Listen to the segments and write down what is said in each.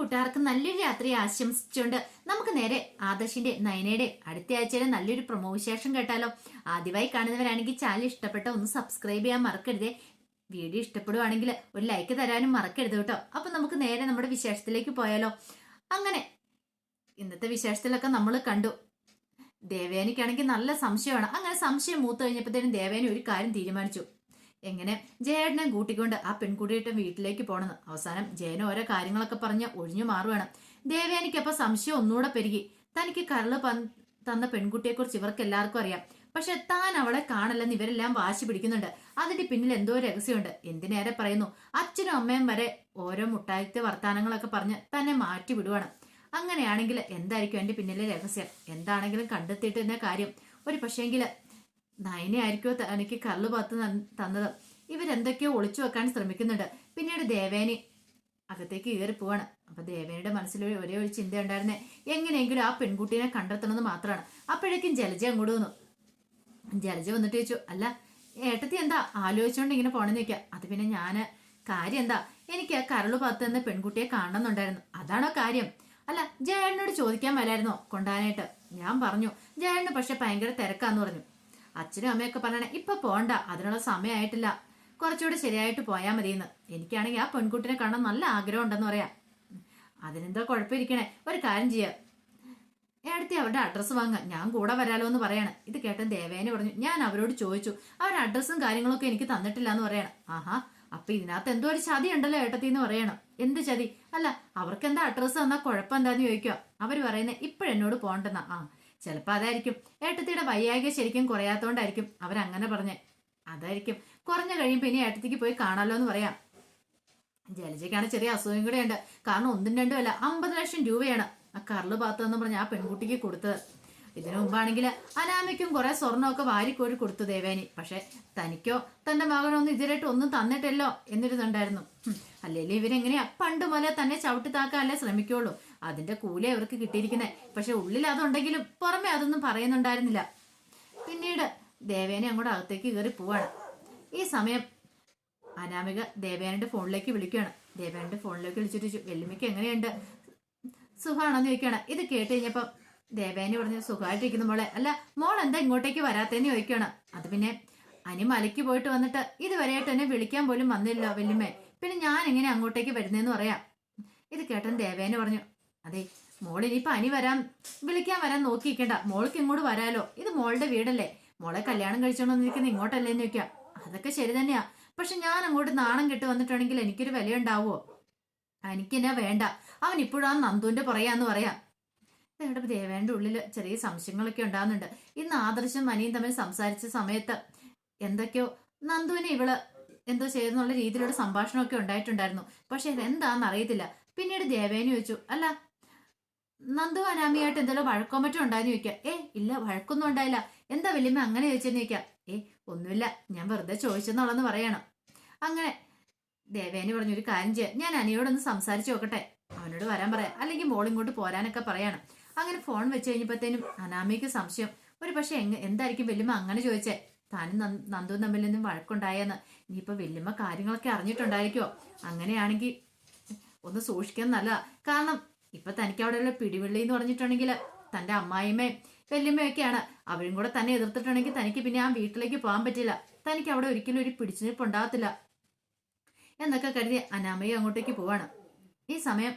കൂട്ടുകാർക്ക് നല്ലൊരു രാത്രി ആശംസിച്ചുകൊണ്ട് നമുക്ക് നേരെ ആദർശിന്റെ നയനയുടെ അടുത്ത ആഴ്ചയിലെ നല്ലൊരു പ്രൊമോ വിശേഷം കേട്ടാലോ. ആദ്യമായി കാണുന്നവരാണെങ്കിൽ ചാനൽ ഇഷ്ടപ്പെട്ട ഒന്ന് സബ്സ്ക്രൈബ് ചെയ്യാൻ മറക്കരുതേ. വീഡിയോ ഇഷ്ടപ്പെടുവാണെങ്കിൽ ഒരു ലൈക്ക് തരാനും മറക്കരുത് കേട്ടോ. അപ്പൊ നമുക്ക് നേരെ നമ്മുടെ വിശേഷത്തിലേക്ക് പോയാലോ. അങ്ങനെ ഇന്നത്തെ വിശേഷത്തിലൊക്കെ നമ്മൾ കണ്ടു. ദേവേനിക്കാണെങ്കിൽ നല്ല സംശയമാണ്. അങ്ങനെ സംശയം മൂത്ത് കഴിഞ്ഞപ്പോഴത്തേനും ദേവേനി ഒരു കാര്യം തീരുമാനിച്ചു. എങ്ങനെ ജയേട്ടനെ കൂട്ടിക്കൊണ്ട് ആ പെൺകുട്ടിയുടെ വീട്ടിലേക്ക് പോണെന്ന് അവസാനം ജയന ഓരോ കാര്യങ്ങളൊക്കെ പറഞ്ഞ് ഒഴിഞ്ഞു മാറുവാണ്. ദേവേനിക്കപ്പൊ സംശയം ഒന്നുകൂടെ പെരുകി. തനിക്ക് കരൾ തന്ന പെൺകുട്ടിയെക്കുറിച്ച് ഇവർക്ക് എല്ലാവർക്കും അറിയാം. പക്ഷെ താൻ അവളെ കാണല്ലെന്ന് ഇവരെല്ലാം വാശി പിടിക്കുന്നുണ്ട്. അതിന്റെ പിന്നിൽ എന്തോ രഹസ്യമുണ്ട്. എന്തിനേറെ പറയുന്നു? അച്ഛനും അമ്മയും വരെ ഓരോ മുട്ടായത്തെ വർത്തമാനങ്ങളൊക്കെ പറഞ്ഞ് തന്നെ മാറ്റി വിടുവാണ്. അങ്ങനെയാണെങ്കിൽ എന്തായിരിക്കും എന്റെ പിന്നിലെ രഹസ്യം? എന്താണെങ്കിലും കണ്ടെത്തിയിട്ട് കാര്യം. ഒരു പക്ഷേങ്കിൽ നയനെ ആയിരിക്കോ തനിക്ക് കള്ള് പത്ത് തന്നത്. ഇവരെന്തൊക്കെയോ ഒളിച്ചു വെക്കാൻ ശ്രമിക്കുന്നുണ്ട്. പിന്നീട് ദേവേനി അകത്തേക്ക് കയറി പോവാണ്. അപ്പൊ ദേവേനിയുടെ മനസ്സിൽ ഒരു- ഒരേ ചിന്ത ഉണ്ടായിരുന്നേ. എങ്ങനെയെങ്കിലും ആ പെൺകുട്ടീനെ കണ്ടെത്തണമെന്ന് മാത്രമാണ്. അപ്പോഴേക്കും ജലജ അങ്ങോട്ട് വന്നു. ജലജ വന്നിട്ട് ചോദിച്ചു അല്ല ഏട്ടത്തി എന്താ ആലോചിച്ചോണ്ട് ഇങ്ങനെ പോണെന്ന് വെക്കാം അത് പിന്നെ ഞാൻ കാര്യം എന്താ? എനിക്ക് ആ കരൾ പത്ത് എന്ന പെൺകുട്ടിയെ കാണണമെന്നുണ്ടായിരുന്നു. അതാണോ കാര്യം? അല്ല ജയേട്ടനോട് ചോദിക്കാൻ മേലായിരുന്നോ? കൊണ്ടാനായിട്ട്. ഞാൻ പറഞ്ഞു ജയണ്ണ് പക്ഷെ ഭയങ്കര തിരക്കാന്ന് പറഞ്ഞു. അച്ഛനും അമ്മയൊക്കെ പറയണേ ഇപ്പൊ പോണ്ട അതിനുള്ള സമയമായിട്ടില്ല കുറച്ചുകൂടെ ശരിയായിട്ട് പോയാൽ മതിയെന്ന്. എനിക്കാണെങ്കിൽ ആ പെൺകുട്ടിനെ കാണാൻ നല്ല ആഗ്രഹം ഉണ്ടെന്ന് പറയാം. അതിനെന്തോ കുഴപ്പമിരിക്കണേ. ഒരു കാര്യം ചെയ്യാം. ഏടത്തി അവരുടെ അഡ്രസ്സ് വാങ്ങാം. ഞാൻ കൂടെ വരാലോ എന്ന് പറയണം. ഇത് കേട്ടൻ ദേവേനെ പറഞ്ഞു ഞാൻ അവരോട് ചോദിച്ചു. അവരുടെ അഡ്രസ്സും കാര്യങ്ങളൊക്കെ എനിക്ക് തന്നിട്ടില്ല എന്ന് പറയണം. ആഹാ അപ്പൊ ഇതിനകത്ത് എന്തോ ഒരു ചതി ഉണ്ടല്ലോ ഏട്ടത്തി എന്ന് പറയണം. എന്ത് ചതി? അല്ല അവർക്ക് എന്താ അഡ്രസ്സ് തന്നാ കുഴപ്പം എന്താന്ന് ചോദിക്കുക അവർ പറയുന്നത് ഇപ്പോഴെന്നോട് പോണ്ടെന്നാ. ആ ചിലപ്പോ അതായിരിക്കും. ഏട്ടത്തിയുടെ വയ്യായിക ശരിക്കും കുറയാത്തോണ്ടായിരിക്കും അവരങ്ങനെ പറഞ്ഞേ. അതായിരിക്കും. കുറഞ്ഞു കഴിയുമ്പോൾ ഇനി ഏട്ടത്തിക്ക് പോയി കാണാലോ എന്ന് പറയാം. ജലജയ്ക്കാണ് ചെറിയ അസുഖം കൂടെ ഉണ്ട് കാരണം ഒന്നും രണ്ടും അല്ല അമ്പത് ലക്ഷം രൂപയാണ് ആ കറൾ പാത്തെന്ന് പറഞ്ഞ ആ പെൺകുട്ടിക്ക് കൊടുത്തത്. ഇതിനു മുമ്പാണെങ്കിൽ അനാമയ്ക്കും കുറെ സ്വർണമൊക്കെ വാരിക്കോരി കൊടുത്തു ദേവേനി. പക്ഷെ തനിക്കോ തന്റെ മകനൊന്നും ഇതിലായിട്ട് ഒന്നും തന്നിട്ടല്ലോ എന്നിരുന്നുണ്ടായിരുന്നു. അല്ലെങ്കിൽ ഇവരെങ്ങനെ ഇവരെങ്ങനെയാ പണ്ട് പോലെ തന്നെ ചവിട്ടി താക്കാനല്ലേ ശ്രമിക്കുള്ളൂ. അതിന്റെ കൂലി അവർക്ക് കിട്ടിയിരിക്കുന്നത് പക്ഷെ ഉള്ളിൽ അതുണ്ടെങ്കിലും പുറമെ അതൊന്നും പറയുന്നുണ്ടായിരുന്നില്ല. പിന്നീട് ദേവേനെ അങ്ങോട്ട് അകത്തേക്ക് കയറി പോവാണ്. ഈ സമയം അനാമിക ദേവേനന്റെ ഫോണിലേക്ക് വിളിക്കുകയാണ്. ദേവേനന്റെ ഫോണിലേക്ക് വിളിച്ചിട്ട് വെല്ലുമിക്ക് എങ്ങനെയുണ്ട്? സുഖമാണെന്ന് ചോദിക്കുകയാണ്. ഇത് കേട്ട് കഴിഞ്ഞപ്പം ദേവേനെ പറഞ്ഞു സുഖമായിട്ടിരിക്കുന്ന മോളെ. അല്ല മോൾ എന്താ ഇങ്ങോട്ടേക്ക് വരാത്തേന്ന് ചോദിക്കുകയാണ്. അത് പിന്നെ അനി മലയ്ക്ക് പോയിട്ട് വന്നിട്ട് ഇതുവരെയായിട്ട് എന്നെ വിളിക്കാൻ പോലും വന്നില്ല വല്യമ്മേ. പിന്നെ ഞാൻ എങ്ങനെ അങ്ങോട്ടേക്ക് വരുന്നതെന്ന് പറയാം. ഇത് കേട്ടൻ ദേവേനെ പറഞ്ഞു അതെ മോൾ ഇനിയിപ്പൊ അനി വരാൻ വിളിക്കാൻ വരാൻ നോക്കിയിരിക്കണ്ട. മോൾക്ക് ഇങ്ങോട്ട് വരാലോ. ഇത് മോളുടെ വീടല്ലേ. മോളെ കല്യാണം കഴിച്ചോണ്ട് വന്നിരിക്കുന്ന ഇങ്ങോട്ടല്ലേ എന്ന് ചോദിക്കാം. അതൊക്കെ ശരി തന്നെയാ. പക്ഷെ ഞാൻ അങ്ങോട്ട് നാണം കെട്ട് വന്നിട്ടുണ്ടെങ്കിൽ എനിക്കൊരു വിലയുണ്ടാവോ? എനിക്കെന്നാ വേണ്ട. അവൻ ഇപ്പോഴാണ് നന്ദുവിന്റെ പറയാന്ന് പറയാം. ഞങ്ങളുടെ ദേവേന്റെ ഉള്ളിൽ ചെറിയ സംശയങ്ങളൊക്കെ ഉണ്ടാകുന്നുണ്ട്. ഇന്ന് ആദർശം അനിയും തമ്മിൽ സംസാരിച്ച സമയത്ത് എന്തൊക്കെയോ നന്ദുവിനെ ഇവൾ എന്തോ ചെയ്തെന്നുള്ള രീതിയിലുള്ള സംഭാഷണമൊക്കെ ഉണ്ടായിട്ടുണ്ടായിരുന്നു. പക്ഷെ ഇതെന്താന്ന് അറിയത്തില്ല. പിന്നീട് ദേവേനെ ചോദിച്ചു അല്ല നന്ദു അനാമിയായിട്ട് എന്തെങ്കിലും വഴക്കോ മറ്റോ ഉണ്ടായെന്ന് ചോദിക്കാം. ഏ ഇല്ല വഴക്കൊന്നും ഉണ്ടായില്ല. എന്താ വലിയ അങ്ങനെ ചോദിച്ചെന്ന് ചോദിക്കാം? ഏ ഒന്നുമില്ല. ഞാൻ വെറുതെ ചോദിച്ചെന്നുള്ളതെന്ന് പറയണം. അങ്ങനെ ദേവേനി പറഞ്ഞു ഒരു കാര്യം ചെയ്യാം. ഞാൻ അനിയോടൊന്ന് സംസാരിച്ചു നോക്കട്ടെ. അവനോട് വരാൻ പറയാം. അല്ലെങ്കിൽ മോളിങ്ങോട്ട് പോരാനൊക്കെ പറയണം. അങ്ങനെ ഫോൺ വെച്ച് കഴിഞ്ഞപ്പോഴത്തേനും അനാമിക്ക് സംശയം. ഒരു പക്ഷെ എങ്ങ എന്തായിരിക്കും വല്യമ്മ അങ്ങനെ ചോദിച്ചേ? താനും നന്ദു തമ്മിൽ നിന്നും വഴക്കുണ്ടായെന്ന്. ഇനിയിപ്പോ വല്യമ്മ കാര്യങ്ങളൊക്കെ അറിഞ്ഞിട്ടുണ്ടായിരിക്കോ അങ്ങനെയാണെങ്കിൽ ഒന്ന് സൂക്ഷിക്കാൻ നല്ലതാ. കാരണം ഇപ്പൊ തനിക്ക് അവിടെയുള്ള പിടിവെള്ളി എന്ന് പറഞ്ഞിട്ടുണ്ടെങ്കിൽ തന്റെ അമ്മായിമ്മയും വല്യമ്മയൊക്കെയാണ് അവരും കൂടെ തന്നെ എതിർത്തിട്ടുണ്ടെങ്കിൽ തനിക്ക് പിന്നെ ആ വീട്ടിലേക്ക് പോകാൻ പറ്റില്ല. തനിക്ക് അവിടെ ഒരിക്കലും ഒരു പിടിച്ചുനിൽപ്പ് ഉണ്ടാകത്തില്ല. എന്നൊക്കെ കരുതി അനാമയും അങ്ങോട്ടേക്ക് പോവാണ്. ഈ സമയം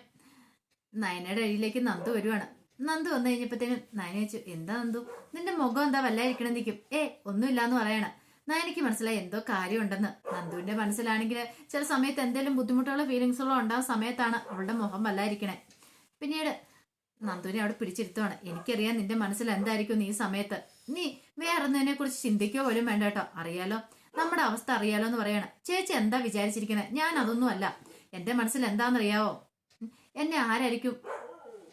നയനയുടെ അഴിയിലേക്ക് നന്ദു വരുവാണ്. നന്ദു വന്നു കഴിഞ്ഞപ്പോഴത്തേനും നയന ചോദിച്ചു എന്താ നന്ദു? നിന്റെ മുഖം എന്താ വല്ലായിരിക്കണം നിൽക്കും ഏ ഒന്നുമില്ലാന്ന് പറയണ. നയനയ്ക്ക് മനസ്സിലായി എന്തോ കാര്യമുണ്ടെന്ന്. നന്ദുവിന്റെ മനസ്സിലാണെങ്കിൽ ചില സമയത്ത് എന്തെങ്കിലും ബുദ്ധിമുട്ടുള്ള ഫീലിങ്സുകളോ ഉണ്ടാകുന്ന സമയത്താണ് അവളുടെ മുഖം വല്ലായിരിക്കണേ. പിന്നീട് നന്ദുവിനെ അവിടെ പിടിച്ചിരുത്തുവാണ്. എനിക്കറിയാം നിന്റെ മനസ്സിൽ എന്തായിരിക്കും നീ സമയത്ത്. നീ വേറൊന്നിനെ കുറിച്ച് ചിന്തിക്കോ പോലും വേണ്ട കേട്ടോ. അറിയാലോ? നമ്മുടെ അവസ്ഥ അറിയാലോ എന്ന് പറയാണ്. ചേച്ചി എന്താ വിചാരിച്ചിരിക്കണേ? ഞാൻ അതൊന്നും അല്ല എന്റെ മനസ്സിൽ എന്താണെന്നറിയാവോ? എന്നെ ആരായിരിക്കും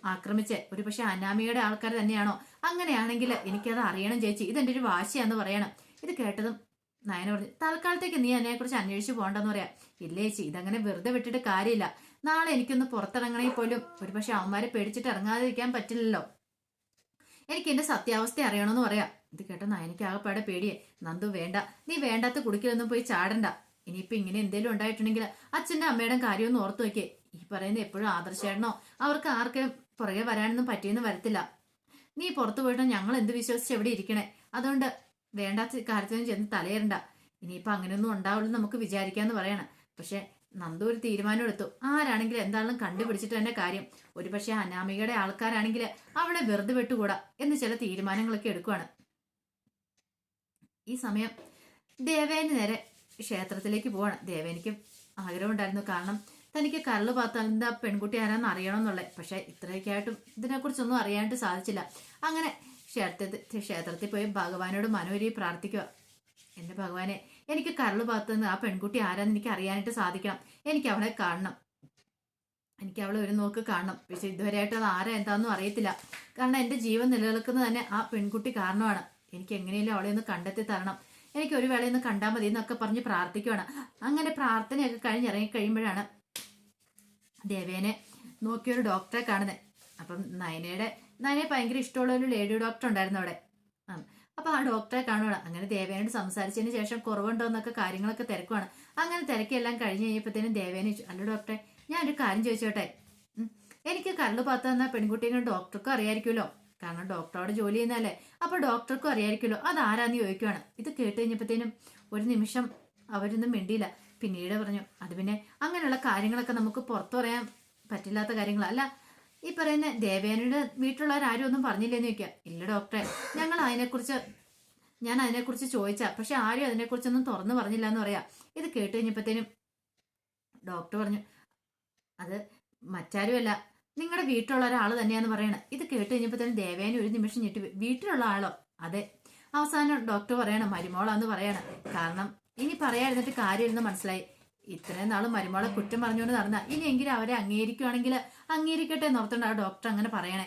ആക്രമിച്ച്. ഒരു പക്ഷെ അനാമിയുടെ ആൾക്കാർ തന്നെയാണോ? അങ്ങനെയാണെങ്കിൽ എനിക്കത് അറിയണം ചേച്ചി. ഇതെന്റെ ഒരു വാശിയാന്ന് പറയണം. ഇത് കേട്ടതും നയന പറഞ്ഞു തൽക്കാലത്തേക്ക് നീ എന്നെ കുറിച്ച് അന്വേഷിച്ചു പോകണ്ടെന്ന് പറയാം. ഇല്ല ചേച്ചി ഇതങ്ങനെ വെറുതെ വിട്ടിട്ട് കാര്യമില്ല. നാളെ എനിക്കൊന്ന് പുറത്തിറങ്ങണമെങ്കിൽ പോലും ഒരു പക്ഷെ അവന്മാരെ പേടിച്ചിട്ട് ഇറങ്ങാതിരിക്കാൻ പറ്റില്ലല്ലോ. എനിക്ക് എന്റെ സത്യാവസ്ഥ അറിയണമെന്ന് പറയാം. ഇത് കേട്ട നയനയ്ക്ക് ആകെപ്പാടെ പേടിയെ നന്ദു വേണ്ട. നീ വേണ്ടാത്ത കുടിക്കലൊന്നും പോയി ചാടണ്ട. ഇനിയിപ്പൊ ഇങ്ങനെ എന്തെങ്കിലും ഉണ്ടായിട്ടുണ്ടെങ്കിൽ അച്ഛന്റെ അമ്മയുടെ കാര്യമൊന്നും ഓർത്തു നോക്കിയേ. ഈ പറയുന്ന എപ്പോഴും ആദർശേടനോ അവർക്ക് ആർക്കും പുറകെ വരാനൊന്നും പറ്റിയെന്ന് വരത്തില്ല. നീ പുറത്തു പോയിട്ട് ഞങ്ങൾ എന്ത് വിശ്വസിച്ച് എവിടെ ഇരിക്കണേ? അതുകൊണ്ട് വേണ്ടാത്ത കാര്യത്തിനും ചെന്ന് തലയേറണ്ട. ഇനിയിപ്പോൾ അങ്ങനെയൊന്നും ഉണ്ടാവുള്ളൂ നമുക്ക് വിചാരിക്കാന്ന് പറയണം. പക്ഷെ നന്ദു ഒരു തീരുമാനം എടുത്തു. ആരാണെങ്കിലും എന്താണെന്നും കണ്ടുപിടിച്ചിട്ട് തന്നെ കാര്യം. ഒരുപക്ഷെ അനാമികയുടെ ആൾക്കാരാണെങ്കിൽ അവളെ വെറുതെ വിട്ടുകൂടാ എന്ന് ചില തീരുമാനങ്ങളൊക്കെ എടുക്കുവാണ്. ഈ സമയം ദേവേന് നേരെ ക്ഷേത്രത്തിലേക്ക് പോവാണ്. ദേവേനിക്ക് ആഗ്രഹമുണ്ടായിരുന്നു. കാരണം തനിക്ക് കരൾ എന്താ പെൺകുട്ടി ആരാന്ന് അറിയണമെന്നുള്ളത്. പക്ഷെ ഇത്രയൊക്കെ ആയിട്ടും ഇതിനെക്കുറിച്ചൊന്നും അറിയാനായിട്ട് സാധിച്ചില്ല. അങ്ങനെ ക്ഷേത്രത്തിൽ ക്ഷേത്രത്തിൽ പോയി ഭഗവാനോട് മനോരി പ്രാർത്ഥിക്കുക. എന്റെ ഭഗവാനെ എനിക്ക് കരൾ പാത്തുന്ന ആ പെൺകുട്ടി ആരാന്ന് എനിക്ക് അറിയാനായിട്ട് സാധിക്കണം. എനിക്ക് അവളെ കാണണം. എനിക്ക് അവളെ ഒരു നോക്ക് കാണണം. പക്ഷെ ഇതുവരെയായിട്ട് അത് ആരാ എന്താണെന്നും അറിയത്തില്ല. കാരണം എന്റെ ജീവൻ നിലനിൽക്കുന്നത് തന്നെ ആ പെൺകുട്ടി കാരണമാണ്. എനിക്ക് എങ്ങനെയും അവളെ ഒന്ന് കണ്ടെത്തി തരണം. എനിക്ക് ഒരു വേളയൊന്ന് കണ്ടാൽ മതി എന്നൊക്കെ പറഞ്ഞ് പ്രാർത്ഥിക്കുവാണ്. അങ്ങനെ പ്രാർത്ഥനയൊക്കെ കഴിഞ്ഞിറങ്ങി കഴിയുമ്പോഴാണ് ദേവേനെ നോക്കിയൊരു ഡോക്ടറെ കാണുന്നത് അപ്പം നയനയുടെ നയനെ ഭയങ്കര ഇഷ്ടമുള്ള ഒരു ലേഡി ഡോക്ടർ ഉണ്ടായിരുന്നു അവിടെ. ആ അപ്പൊ ആ ഡോക്ടറെ കാണുവാണ്. അങ്ങനെ ദേവേനോട് സംസാരിച്ചതിന് ശേഷം കുറവുണ്ടോ എന്നൊക്കെ കാര്യങ്ങളൊക്കെ തിരക്കുവാണ്. അങ്ങനെ തിരക്കെല്ലാം കഴിഞ്ഞ് കഴിഞ്ഞപ്പോഴത്തേനും ദേവേന അല്ല ഡോക്ടറെ ഞാനൊരു കാര്യം ചോദിച്ചോട്ടെ? എനിക്ക് കരൾ പാത്ത എന്ന പെൺകുട്ടിയെ ഡോക്ടർക്കും അറിയായിരിക്കുമല്ലോ. കാരണം ഡോക്ടറോട് ജോലി ചെയ്യുന്നതല്ലേ. അപ്പൊ ഡോക്ടർക്കും അറിയായിരിക്കുമല്ലോ. അതാരാന്ന് ചോദിക്കുവാണ്. ഇത് കേട്ട് കഴിഞ്ഞപ്പോഴത്തേനും ഒരു നിമിഷം അവരൊന്നും മിണ്ടിയില്ല. പിന്നീട് പറഞ്ഞു അത് പിന്നെ അങ്ങനെയുള്ള കാര്യങ്ങളൊക്കെ നമുക്ക് പുറത്തു പറയാൻ പറ്റില്ലാത്ത കാര്യങ്ങളല്ല ഈ പറയുന്ന ദേവേനയുടെ വീട്ടിലുള്ളവരാരും ഒന്നും പറഞ്ഞില്ലെന്ന് ചോദിക്കുക ഇല്ല ഡോക്ടറെ ഞങ്ങൾ അതിനെക്കുറിച്ച് ഞാൻ അതിനെക്കുറിച്ച് ചോദിച്ചാ പക്ഷെ ആരും അതിനെക്കുറിച്ചൊന്നും തുറന്നു പറഞ്ഞില്ല എന്ന് പറയാ. ഇത് കേട്ട് കഴിഞ്ഞപ്പോഴത്തേനും ഡോക്ടർ പറഞ്ഞു അത് മറ്റാരുമല്ല നിങ്ങളുടെ വീട്ടിലുള്ള ഒരാൾ തന്നെയാന്ന് പറയണത് ഇത് കേട്ട് കഴിഞ്ഞപ്പോഴത്തേനും ദേവേന ഒരു നിമിഷം ഞെട്ടി വീട്ടിലുള്ള ആളോ? അതെ. അവസാനം ഡോക്ടർ പറയണം മരുമോളാന്ന് പറയണം. കാരണം ഇനി പറയാതിരുന്നിട്ട് കാര്യമില്ലെന്ന് മനസ്സിലായി. ഇത്രയും നാളും മരുമോളെ കുറ്റം പറഞ്ഞുകൊണ്ട് നടന്ന. ഇനിയെങ്കിലും അവരെ അംഗീകരിക്കുവാണെങ്കിൽ അംഗീകരിക്കട്ടെ എന്ന് ആ ഡോക്ടർ അങ്ങനെ പറയണേ.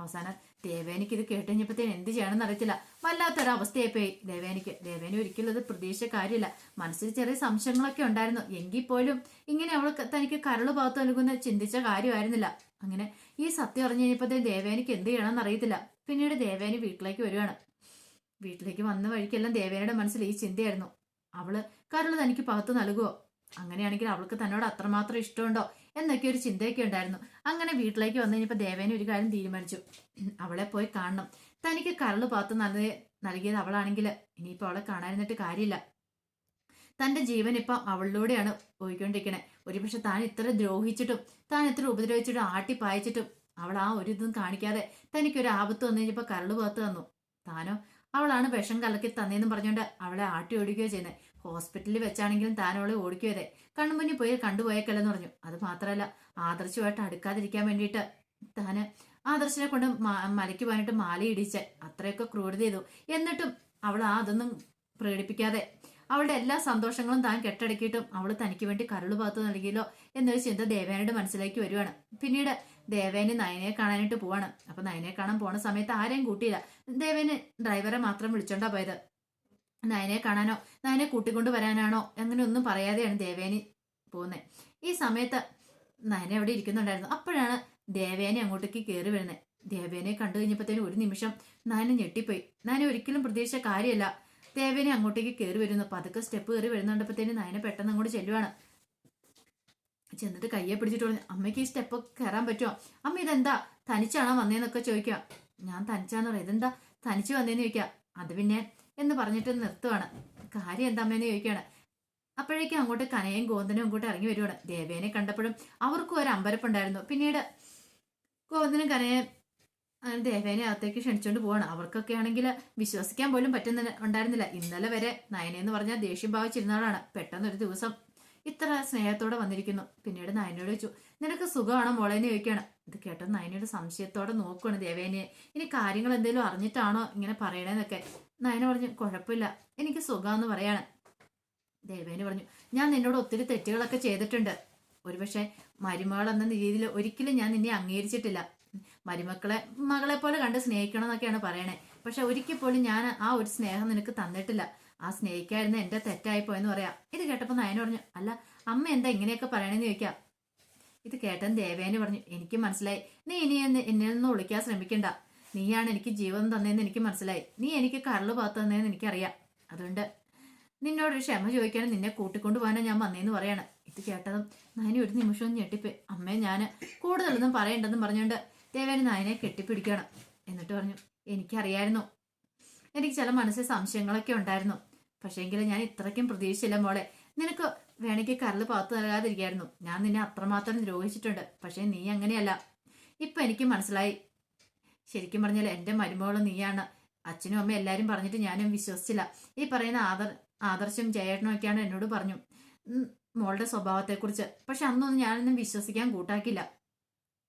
അവസാനം ദേവേനിക്ക് ഇത് കേട്ടുകഴിഞ്ഞപ്പോഴത്തേന് എന്ത് ചെയ്യണമെന്ന് അറിയത്തില്ല. വല്ലാത്തൊരവസ്ഥയെ പോയി ദേവേനിക്ക് ദേവേനി ഒരിക്കലും ഇത് പ്രതീക്ഷിച്ച കാര്യമില്ല. മനസ്സിൽ ചെറിയ സംശയങ്ങളൊക്കെ ഉണ്ടായിരുന്നു. എങ്കിൽ പോലും ഇങ്ങനെ അവൾ തനിക്ക് കരൾ ഭാഗത്ത് നൽകുന്ന ചിന്തിച്ച കാര്യമായിരുന്നില്ല. അങ്ങനെ ഈ സത്യം അറിഞ്ഞു കഴിഞ്ഞപ്പോഴത്തേന് ദേവേനിക്ക് എന്ത് ചെയ്യണമെന്ന് അറിയത്തില്ല. പിന്നീട് ദേവേനി വീട്ടിലേക്ക് വരുവാണ്. വീട്ടിലേക്ക് വന്ന വഴിക്കെല്ലാം ദേവേനയുടെ മനസ്സിൽ ഈ ചിന്തയായിരുന്നു. അവൾ കരൾ തനിക്ക് പകത്ത് നൽകുമോ അങ്ങനെയാണെങ്കിൽ അവൾക്ക് തന്നോട് അത്രമാത്രം ഇഷ്ടമുണ്ടോ? എന്നൊക്കെ ഒരു ചിന്തയൊക്കെ ഉണ്ടായിരുന്നു. അങ്ങനെ വീട്ടിലേക്ക് വന്നു കഴിഞ്ഞപ്പോൾ ദേവേന ഒരു കാര്യം തീരുമാനിച്ചു. അവളെ പോയി കാണണം. തനിക്ക് കരൾ പാത്ത് നൽകി നൽകിയത് അവളാണെങ്കിൽ ഇനിയിപ്പോൾ അവളെ കാണാനിരുന്നിട്ട് കാര്യമില്ല. തന്റെ ജീവൻ ഇപ്പം അവളിലൂടെയാണ് പോയിക്കൊണ്ടിരിക്കണേ. ഒരുപക്ഷെ താൻ ഇത്ര ദ്രോഹിച്ചിട്ടും താൻ ഇത്ര ഉപദ്രവിച്ചിട്ടും ആട്ടി പായിച്ചിട്ടും അവൾ ആ ഒരു ഇതും കാണിക്കാതെ തനിക്കൊരു ആപത്ത് വന്നു കഴിഞ്ഞപ്പോൾ കരൾ പാത്ത് തന്നു. താനോ അവളാണ് വിഷം കലക്കി തന്നേന്ന് പറഞ്ഞുകൊണ്ട് അവളെ ആട്ടി ഓടിക്കുകയോ ചെയ്യുന്നത് ഹോസ്പിറ്റലിൽ വെച്ചാണെങ്കിലും താൻ അവളെ ഓടിക്കുകയതെ കണ്ണുമുന്നിൽ പോയി കണ്ടുപോയേക്കല്ലെന്ന് പറഞ്ഞു. അത് മാത്രമല്ല ആദർശമായിട്ട് അടുക്കാതിരിക്കാൻ വേണ്ടിയിട്ട് താന് ആദർശനെ കൊണ്ട് മലയ്ക്ക് പോയിട്ട് മാല ഇടിച്ച് അത്രയൊക്കെ ക്രൂരത ചെയ്തു. എന്നിട്ടും അവൾ ആ അതൊന്നും പ്രകടിപ്പിക്കാതെ അവളുടെ എല്ലാ സന്തോഷങ്ങളും താൻ കെട്ടടക്കിയിട്ടും അവൾ തനിക്ക് വേണ്ടി കരൾ പാത്തു നൽകിയല്ലോ എന്നൊരു ചിന്ത ദേവേനയുടെ മനസ്സിലേക്ക് വരുവാണ്. പിന്നീട് ദേവേന് നയനയെ കാണാനായിട്ട് പോവാണ്. അപ്പൊ നയനയെ കാണാൻ പോണ സമയത്ത് ആരെയും കൂട്ടിയില്ല. ദേവേന് ഡ്രൈവറെ മാത്രം വിളിച്ചോണ്ടാ പോയത്. നയനെ കാണാനോ നയനെ കൂട്ടിക്കൊണ്ട് വരാനാണോ അങ്ങനെ ഒന്നും പറയാതെയാണ് ദേവേനി പോകുന്നത് ഈ സമയത്ത് നയന അവിടെ ഇരിക്കുന്നുണ്ടായിരുന്നു? അപ്പോഴാണ് ദേവേനെ അങ്ങോട്ടേക്ക് കയറി വരുന്നത് ദേവേനെ കണ്ടു കഴിഞ്ഞപ്പോഴത്തേനും ഒരു നിമിഷം നയന ഞെട്ടിപ്പോയി. നയന ഒരിക്കലും പ്രതീക്ഷിച്ച കാര്യമല്ല. ദേവേനെ അങ്ങോട്ടേക്ക് കയറി വരുന്നു. പതുക്കെ സ്റ്റെപ്പ് കയറി വരുന്നുണ്ടപ്പോഴത്തേനും നയന പെട്ടെന്ന് അങ്ങോട്ട് ചെല്ലുവാണ്. ചെന്നിട്ട് കയ്യെ പിടിച്ചിട്ട് പറഞ്ഞു അമ്മയ്ക്ക് ഈ സ്റ്റെപ്പ് കയറാൻ പറ്റുമോ അമ്മ ഇതെന്താ? തനിച്ചാണോ വന്നേന്നൊക്കെ ചോദിക്കുക ഞാൻ തനിച്ചാന്ന് പറയാം. ഇതെന്താ? തനിച്ച് വന്നേന്ന് ചോദിക്കുക അത് പിന്നെ എന്ന് പറഞ്ഞിട്ട് നിർത്തുവാണ്. കാര്യം എന്താ അമ്മേന്ന് ചോദിക്കുകയാണ് അപ്പോഴേക്കും അങ്ങോട്ട് കനയും ഗോന്തനും അങ്ങോട്ട് ഇറങ്ങി വരുവാണ്. ദേവേനെ കണ്ടപ്പോഴും അവർക്കും ഒരു അമ്പരപ്പുണ്ടായിരുന്നു. പിന്നീട് ഗോന്തനും കനയും അങ്ങനെ ദേവേനെ അകത്തേക്ക് ക്ഷണിച്ചുകൊണ്ട് പോവാണ്. അവർക്കൊക്കെ ആണെങ്കിൽ വിശ്വസിക്കാൻ പോലും പറ്റുന്ന ഉണ്ടായിരുന്നില്ല. ഇന്നലെ വരെ നയനെന്ന് പറഞ്ഞാൽ ദേഷ്യം ഭാവിച്ചിരുന്നാളാണ് പെട്ടെന്നൊരു ദിവസം ഇത്ര സ്നേഹത്തോടെ വന്നിരിക്കുന്നു. പിന്നീട് നയനോട് ചോദിച്ചു നിനക്ക് സുഖമാണോ മോളെ? എന്ന് ചോദിക്കുകയാണ്. ഇത് കേട്ട നയനയുടെ സംശയത്തോടെ നോക്കുകയാണ് ദേവേനെ. ഇനി കാര്യങ്ങൾ എന്തെങ്കിലും അറിഞ്ഞിട്ടാണോ ഇങ്ങനെ പറയണേന്നൊക്കെ? നയന പറഞ്ഞു കുഴപ്പമില്ല. എനിക്ക് സുഖമെന്ന് പറയാണ്. ദേവേന് പറഞ്ഞു ഞാൻ നിന്നോട് ഒത്തിരി തെറ്റുകളൊക്കെ ചെയ്തിട്ടുണ്ട്. ഒരുപക്ഷെ മരുമകൾ എന്ന രീതിയിൽ ഒരിക്കലും ഞാൻ നിന്നെ അംഗീകരിച്ചിട്ടില്ല. മരുമക്കളെ മകളെ പോലെ കണ്ട് സ്നേഹിക്കണം എന്നൊക്കെയാണ് പറയണേ. പക്ഷെ ഒരിക്കൽ പോലും ഞാൻ ആ ഒരു സ്നേഹം നിനക്ക് തന്നിട്ടില്ല. ആ സ്നേഹിക്കായിരുന്നു എന്റെ തെറ്റായി പോയെന്ന് പറയാം. ഇത് കേട്ടപ്പോൾ നയന പറഞ്ഞു അല്ല അമ്മ എന്താ ഇങ്ങനെയൊക്കെ പറയണെന്ന് ചോദിക്കാം. ഇത് കേട്ടൻ ദേവേന് പറഞ്ഞു എനിക്ക് മനസ്സിലായി. നീ ഇനി എന്നെ ഒന്ന് ഒളിക്കാൻ ശ്രമിക്കണ്ട. നീയാണ് എനിക്ക് ജീവൻ തന്നതെന്ന് എനിക്ക് മനസ്സിലായി. നീ എനിക്ക് കരൾ പാത്തു തന്നതെന്ന് എനിക്കറിയാം. അതുകൊണ്ട് നിന്നോടൊരു ക്ഷമ ചോദിക്കാനും നിന്നെ കൂട്ടിക്കൊണ്ടു പോകാനും ഞാൻ വന്നേന്ന് പറയാണ്. ഇത് കേട്ടതും നയനി ഒരു നിമിഷം ഒന്ന് ഞെട്ടിപ്പോയി. അമ്മേ ഞാൻ കൂടുതലൊന്നും പറയണ്ടെന്നും പറഞ്ഞുകൊണ്ട് ദേവേന് നയനെ കെട്ടിപ്പിടിക്കണം. എന്നിട്ട് പറഞ്ഞു എനിക്കറിയായിരുന്നു. എനിക്ക് ചില മനസ്സിൽ സംശയങ്ങളൊക്കെ ഉണ്ടായിരുന്നു. പക്ഷേങ്കിൽ ഞാൻ ഇത്രയ്ക്കും പ്രതീക്ഷിച്ചില്ല മോളെ. നിനക്ക് വേണമെങ്കിൽ കരൾ പാത്തു നൽകാതിരിക്കായിരുന്നു ഞാൻ നിന്നെ അത്രമാത്രം ദ്രോഹിച്ചിട്ടുണ്ട്. പക്ഷേ നീ അങ്ങനെയല്ല. ഇപ്പൊ എനിക്ക് മനസ്സിലായി. ശരിക്കും പറഞ്ഞാൽ എന്റെ മരുമകളും നീയാണ്. അച്ഛനും അമ്മയും എല്ലാരും പറഞ്ഞിട്ട് ഞാനും വിശ്വസിച്ചില്ല. ഈ പറയുന്ന ആദർ ആദർശം ജയേട്ടനൊക്കെയാണ് എന്നോട് പറഞ്ഞു. മോളുടെ സ്വഭാവത്തെക്കുറിച്ച്. പക്ഷെ അന്നൊന്നും ഞാനൊന്നും വിശ്വസിക്കാൻ കൂട്ടാക്കില്ല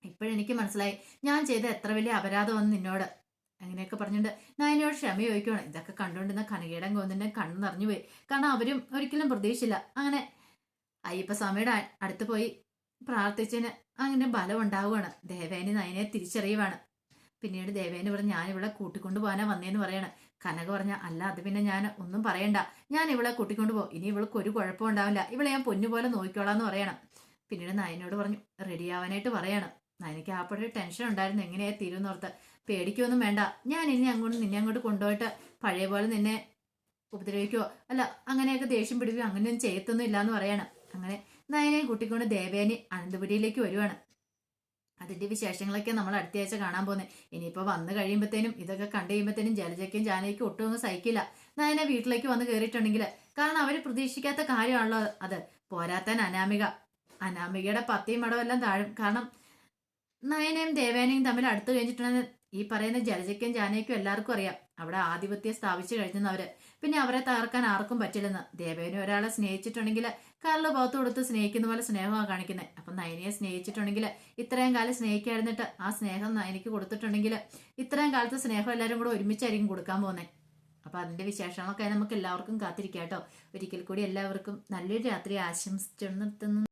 ഇപ്പോഴെനിക്ക് മനസ്സിലായി. ഞാൻ ചെയ്ത എത്ര വലിയ അപരാധമെന്ന് നിന്നോട്. അങ്ങനെയൊക്കെ പറഞ്ഞിട്ട് നയനോട് ക്ഷമ ചോദിക്കുകയാണ് ഇതൊക്കെ കണ്ടുകൊണ്ടിരുന്ന കനകയുടെ ഗോവിന്ദന്റെ കണ്ണ് നിറഞ്ഞു പോയി. കാരണം അവരും ഒരിക്കലും പ്രതീക്ഷയില്ല അങ്ങനെ അയ്യപ്പസ്വാമിയുടെ സ്വാമിയുടെ അടുത്ത് പോയി പ്രാർത്ഥിച്ചതിന് അങ്ങനെ ബലം ഉണ്ടാവുകയാണ് ദേവേനി നയനെ തിരിച്ചറിയുവാണ്. പിന്നീട് ദേവേനി പറഞ്ഞ് ഞാൻ ഇവിടെ കൂട്ടിക്കൊണ്ടു പോകാനാ വന്നേന്ന് പറയാണ്. കനക പറഞ്ഞ അല്ല അത് പിന്നെ ഞാൻ ഒന്നും പറയണ്ട. ഞാൻ ഇവളെ കൂട്ടിക്കൊണ്ടു പോകും ഇനി ഇവൾക്ക് ഒരു കുഴപ്പം ഉണ്ടാവില്ല. ഇവളെ ഞാൻ പൊന്നുപോലെ നോക്കിക്കോളാന്ന് പറയണം. പിന്നീട് നയനോട് പറഞ്ഞു റെഡിയാവാനായിട്ട് പറയാണ്. നയനയ്ക്ക് ആപ്പോഴൊരു ടെൻഷൻ ഉണ്ടായിരുന്നു. എങ്ങനെയാ തീരുന്നോർത്ത് പേടിക്കൊന്നും വേണ്ട. ഞാൻ ഇനി അങ്ങോട്ട് നിന്നെ അങ്ങോട്ട് കൊണ്ടുപോയിട്ട് പഴയ പോലെ നിന്നെ ഉപദ്രവിക്കുവോ അല്ല അങ്ങനെയൊക്കെ ദേഷ്യം പിടിക്കുകയോ അങ്ങനെയൊന്നും ചെയ്യത്തൊന്നും ഇല്ലാന്ന് പറയാണ്. അങ്ങനെ നയനെയും കുട്ടിക്കൊണ്ട് ദേവേനി അനന്തപുരിയിലേക്ക് വരുവാണ്. അതിന്റെ വിശേഷങ്ങളൊക്കെ നമ്മൾ അടുത്ത ആഴ്ച കാണാൻ പോകുന്നത് ഇനിയിപ്പോൾ വന്നു കഴിയുമ്പോഴത്തേനും ഇതൊക്കെ കണ്ടു കഴിയുമ്പോഴത്തേനും ജലജയ്ക്കും ജാനയ്ക്കും ഒട്ടും ഒന്നും സഹിക്കില്ല. നയന വീട്ടിലേക്ക് വന്ന് കയറിയിട്ടുണ്ടെങ്കിൽ കാരണം അവർ പ്രതീക്ഷിക്കാത്ത കാര്യമാണല്ലോ അത്. പോരാത്തൻ അനാമിക. അനാമികയുടെ പത്തിയും മടവെല്ലാം താഴും. കാരണം നയനയും ദേവേനയും തമ്മിൽ അടുത്ത് കഴിഞ്ഞിട്ടുണ്ടെന്ന് ഈ പറയുന്ന ജലജയ്ക്കും ജാനയ്ക്കും എല്ലാവർക്കും അറിയാം. അവിടെ ആധിപത്യം സ്ഥാപിച്ചു കഴിഞ്ഞവര്. പിന്നെ അവരെ തകർക്കാൻ ആർക്കും പറ്റില്ലെന്ന്. ദേവേനെ ഒരാളെ സ്നേഹിച്ചിട്ടുണ്ടെങ്കിൽ കരൾ പുറത്തു കൊടുത്ത് സ്നേഹിക്കുന്ന പോലെ സ്നേഹമാണ് കാണിക്കുന്നത് അപ്പൊ നയനയെ സ്നേഹിച്ചിട്ടുണ്ടെങ്കിൽ ഇത്രയും കാലം സ്നേഹിക്കായിരുന്നിട്ട് ആ സ്നേഹം നയനയ്ക്ക് കൊടുത്തിട്ടുണ്ടെങ്കിൽ ഇത്രയും കാലത്തെ സ്നേഹം എല്ലാവരും കൂടെ ഒരുമിച്ചായിരിക്കും കൊടുക്കാൻ പോകുന്നത് അപ്പൊ അതിന്റെ വിശേഷങ്ങളൊക്കെ നമുക്ക് എല്ലാവർക്കും കാത്തിരിക്കാം കേട്ടോ. ഒരിക്കൽ കൂടി എല്ലാവർക്കും നല്ലൊരു രാത്രി ആശംസിച്ചു നിർത്തുന്നു.